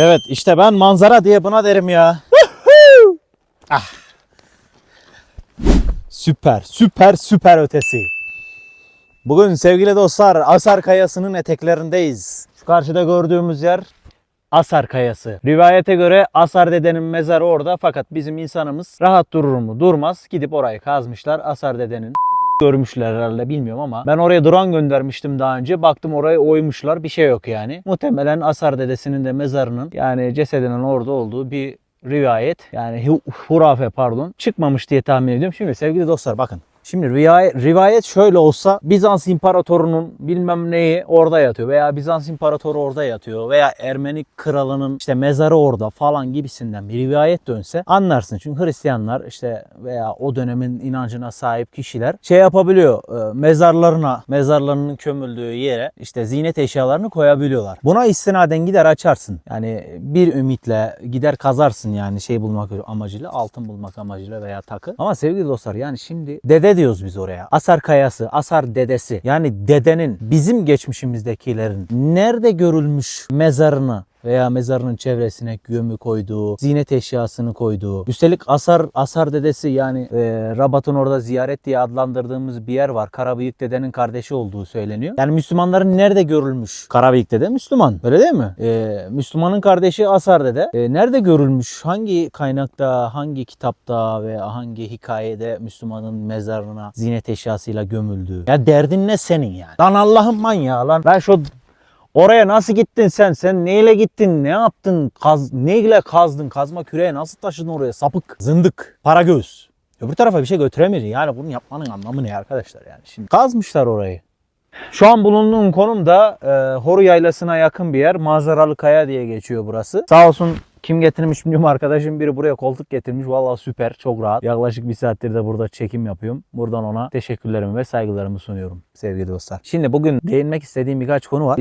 Evet işte ben manzara diye buna derim ya. ah. Süper, süper, süper ötesi. Bugün sevgili dostlar Asar Kayası'nın eteklerindeyiz. Şu karşıda gördüğümüz yer Asar Kayası. Rivayete göre Asar dedenin mezarı orada fakat bizim insanımız rahat durur mu durmaz gidip orayı kazmışlar Asar dedenin görmüşler herhalde bilmiyorum ama ben oraya drone göndermiştim daha önce. Baktım orayı oymuşlar bir şey yok yani. Muhtemelen Asar dedesinin de mezarının yani cesedinin orada olduğu bir rivayet yani hu- hurafe pardon çıkmamış diye tahmin ediyorum. Şimdi sevgili dostlar bakın. Şimdi rivayet, şöyle olsa Bizans imparatorunun bilmem neyi orada yatıyor veya Bizans imparatoru orada yatıyor veya Ermeni kralının işte mezarı orada falan gibisinden bir rivayet dönse anlarsın. Çünkü Hristiyanlar işte veya o dönemin inancına sahip kişiler şey yapabiliyor e, mezarlarına mezarlarının kömüldüğü yere işte ziynet eşyalarını koyabiliyorlar. Buna istinaden gider açarsın. Yani bir ümitle gider kazarsın yani şey bulmak amacıyla altın bulmak amacıyla veya takı. Ama sevgili dostlar yani şimdi dede diyoruz biz oraya. Asar kayası, asar dedesi. Yani dedenin bizim geçmişimizdekilerin nerede görülmüş mezarını veya mezarının çevresine gömü koyduğu, ziynet eşyasını koyduğu. Üstelik Asar Asar dedesi yani e, Rabat'ın orada ziyaret diye adlandırdığımız bir yer var. Karabıyık dedenin kardeşi olduğu söyleniyor. Yani Müslümanların nerede görülmüş? Karabıyık dede Müslüman. Öyle değil mi? E, Müslümanın kardeşi Asar dede. E, nerede görülmüş? Hangi kaynakta, hangi kitapta ve hangi hikayede Müslümanın mezarına ziynet eşyasıyla gömüldüğü? Ya derdin ne senin yani? Lan Allah'ın manyağı lan. Ben şu Oraya nasıl gittin sen? Sen neyle gittin? Ne yaptın? Kaz, neyle kazdın? Kazma küreğe nasıl taşıdın oraya? Sapık, zındık, para göz. Öbür tarafa bir şey götüremiyorsun. Yani bunu yapmanın anlamı ne arkadaşlar yani? Şimdi kazmışlar orayı. Şu an bulunduğum konum da e, Horu Yaylası'na yakın bir yer. Manzaralı Kaya diye geçiyor burası. Sağ olsun kim getirmiş bilmiyorum arkadaşım biri buraya koltuk getirmiş. Vallahi süper çok rahat. Yaklaşık bir saattir de burada çekim yapıyorum. Buradan ona teşekkürlerimi ve saygılarımı sunuyorum sevgili dostlar. Şimdi bugün değinmek istediğim birkaç konu var.